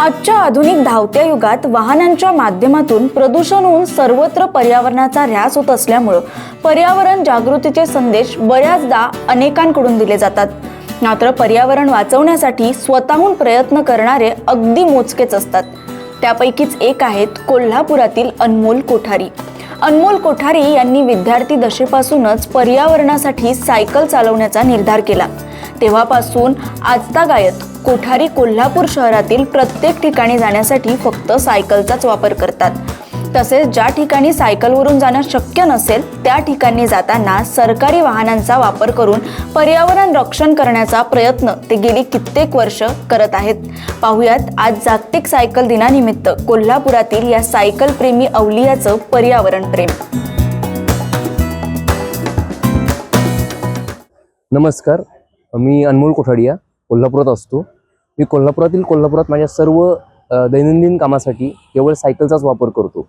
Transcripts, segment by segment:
आजच्या आधुनिक धावत्या युगात वाहनांच्या माध्यमातून प्रदूषण होऊन सर्वत्र पर्यावरणाचा ऱ्हास होत असल्यामुळं पर्यावरण जागृतीचे संदेश बऱ्याचदा अनेकांकडून दिले जातात. मात्र पर्यावरण वाचवण्यासाठी स्वतःहून प्रयत्न करणारे अगदी मोजकेच असतात. त्यापैकीच एक आहेत कोल्हापुरातील अनमोल कोठारी. अनमोल कोठारी यांनी विद्यार्थी दशेपासूनच पर्यावरणासाठी सायकल चालवण्याचा निर्धार केला. तेव्हापासून आजतागायत कोठारी कोल्हापूर शहरातील प्रत्येक ठिकाणी जाण्यासाठी फक्त सायकलचाच वापर करतात. तसेच ज्या ठिकाणी सायकलवरून जाणं शक्य नसेल त्या ठिकाणी जाताना सरकारी वाहनांचा वापर करून पर्यावरण रक्षण करण्याचा प्रयत्न ते गेली कित्येक वर्ष करत आहेत. पाहुयात आज जागतिक सायकल दिनानिमित्त कोल्हापुरातील या सायकल प्रेमी अवलियाचं पर्यावरण प्रेम. नमस्कार. मी अनमोल कोठाडिया कोल्हापुरात असतो. मी कोल्हापुरातील कोल्हापुरात माझ्या सर्व दैनंदिन कामासाठी केवळ सायकलचाच वापर करतो.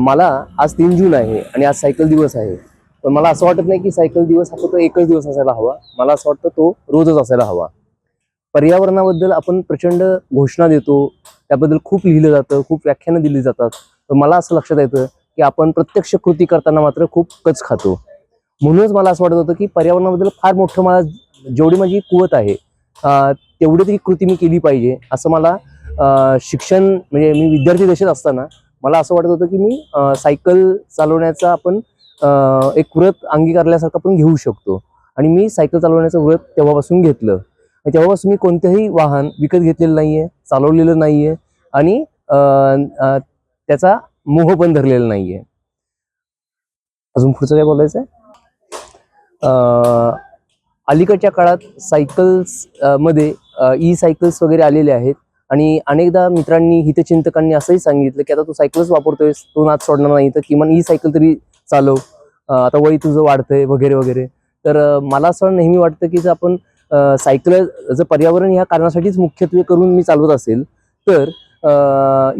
मला आज तीन जून आहे आणि आज सायकल दिवस आहे. पण मला असं वाटत नाही की सायकल दिवस हा फक्त एकच दिवस असायला हवा. मला असं वाटतं तो रोजच असायला हवा. पर्यावरणाबद्दल आपण प्रचंड घोषणा देतो. त्याबद्दल खूप लिहिलं जातं खूप व्याख्यानं दिली जातात. तर मला असं लक्षात येतं की आपण प्रत्यक्ष कृती करताना मात्र खूप कच खातो. म्हणूनच मला असं वाटत होतं की पर्यावरणाबद्दल फार मोठं मला जेवढी माझी कुवत आहे तेवढी तरी कृती मी केली पाहिजे असं मला शिक्षण म्हणजे मी विद्यार्थी दशेत असताना मला असं वाटत होतं की मी सायकल चालवण्याचा आपण एक व्रत अंगीकारल्यासारखं आपण घेऊ शकतो. आणि मी सायकल चालवण्याचं व्रत तेव्हापासून घेतलं. आणि तेव्हापासून मी कोणतंही वाहन विकत घेतलेलं नाही आहे चालवलेलं नाही आहे आणि त्याचा मोह पण धरलेला नाही आहे अजून पुढचं काय बोलायचं आहे अलीकडच्या काळात सायकल्समध्ये ई सायकल्स वगैरे आलेले आहेत. आणि अनेकदा मित्रांनी हितचिंतकांनी असंही सांगितलं की आता तू सायकलच वापरतोयस तू नाच सोडणार नाही तर किमान ई सायकल तरी चालव. आता वय तुझं वाढतंय वगैरे वगैरे. तर मला असं नेहमी वाटतं की जर आपण सायकल जर पर्यावरण ह्या कारणासाठीच मुख्यत्वे करून मी चालवत असेल तर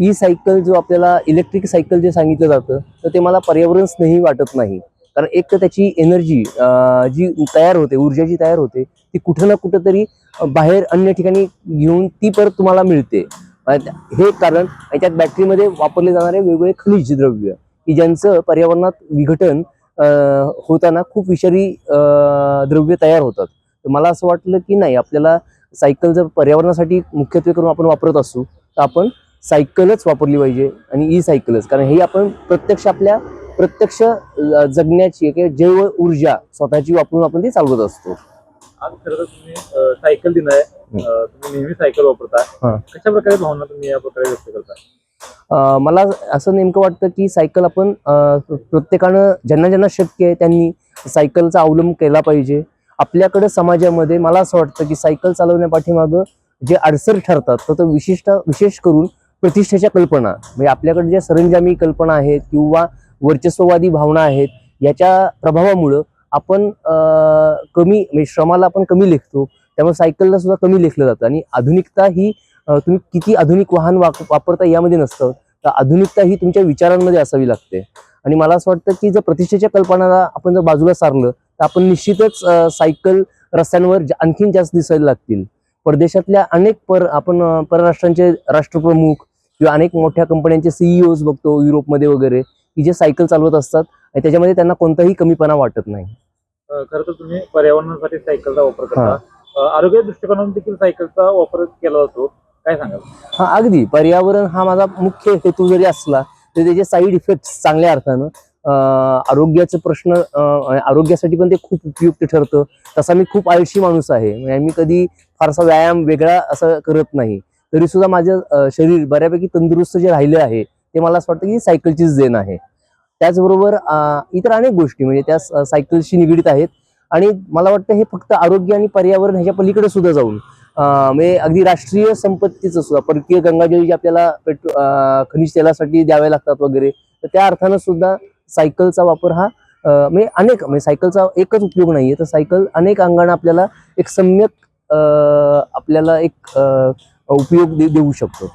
ई सायकल जो आपल्याला इलेक्ट्रिक सायकल जे सांगितलं जातं तर ते मला पर्यावरण स्नेही वाटत नाही. कारण एक तर त्याची एनर्जी जी तयार होते ऊर्जा जी तयार होते ती कुठं ना कुठं तरी बाहेर अन्य ठिकाणी घेऊन ती परत तुम्हाला मिळते. हे कारण त्यात बॅटरीमध्ये वापरले जाणारे वेगवेगळे खनिज द्रव्य की ज्यांचं पर्यावरणात विघटन होताना खूप विषारी द्रव्य तयार होतात. तर मला असं वाटलं की नाही आपल्याला सायकल जर पर्यावरणासाठी मुख्यत्वे करून आपण वापरत असू तर आपण सायकलच वापरली पाहिजे आणि ई सायकलच कारण हे आपण प्रत्यक्ष आपल्या प्रत्यक्ष जगण्याची किंवा जैव ऊर्जा स्वतःची वापरून आपण ती चालवत असतो. आज खरं तर तुम्ही सायकल दिन आहे तुम्ही नेहमी सायकल वापरता. कशा प्रकारे भावना तुम्ही या प्रकारे व्यक्त करता मला असं नेमकं वाटतं की सायकल आपण प्रत्येकानं ज्यांना ज्यांना शक्य आहे त्यांनी सायकलचा अवलंब केला पाहिजे. आपल्याकडे समाजामध्ये मला असं वाटतं की सायकल चालवण्यापाठीमागं जे अडसर ठरतात तर तो विशिष्ट विशेष करून प्रतिष्ठेच्या कल्पना. म्हणजे आपल्याकडे ज्या सरंजामी कल्पना आहेत किंवा वर्चस्ववादी भावना आहेत याच्या प्रभावामुळं आपण कमी म्हणजे श्रमाला आपण कमी लेखतो त्यामुळे सायकलला सुद्धा कमी लेखलं जातं. आणि आधुनिकता ही तुम्ही किती आधुनिक वाहन वाप- वापरता यामध्ये नसतं तर आधुनिकता ही तुमच्या विचारांमध्ये असावी लागते. आणि मला असं वाटतं की जर प्रतिष्ठेच्या कल्पनाला आपण जर बाजूला सारलं तर आपण निश्चितच सायकल रस्त्यांवर जा- आणखीन जास्त दिसायला लागतील. परदेशातल्या अनेक पर आपण परराष्ट्रांचे राष्ट्रप्रमुख किंवा अनेक मोठ्या कंपन्यांचे सीईओज बघतो युरोपमध्ये वगैरे. की जे सायकल चालवत असतात आणि त्याच्यामध्ये त्यांना कोणताही कमीपणा वाटत नाही. खरं तर तुम्ही पर्यावरणासाठी सायकलचा वापर करता. आरोग्य दृष्टिकोनातून देखील सायकलचा वापर केला जातो. काय सांगाल? हा अगदी. पर्यावरण हा माझा मुख्य हेतू जरी असला तरी त्याचे साईड इफेक्ट चांगल्या अर्थानं आरोग्याचे प्रश्न आरोग्यासाठी पण ते खूप उपयुक्त ठरतं. तसा मी खूप आळशी माणूस आहे. म्हणजे मी कधी फारसा व्यायाम वेगळा असं करत नाही. तरी सुद्धा माझं शरीर बऱ्यापैकी तंदुरुस्त जे राहिलं आहे ते मला असं वाटतं की सायकलचीच देण आहे. त्याचबरोबर इतर अनेक गोष्टी म्हणजे त्या सायकलशी निगडीत आहेत. आणि मला वाटतं हे फक्त आरोग्य आणि पर्यावरण ह्याच्या पलीकडे सुद्धा जाऊन म्हणजे अगदी राष्ट्रीय संपत्तीचं सुद्धा परकीय गंगाजळी जे आपल्याला पेट्रो खनिज तेलासाठी द्यावे लागतात वगैरे तर त्या अर्थानं सुद्धा सायकलचा वापर हा म्हणजे अनेक म्हणजे सायकलचा एकच उपयोग नाहीये. तर सायकल अनेक अंगाने आपल्याला एक सम्यक आपल्याला एक उपयोग दे- देऊ शकतो.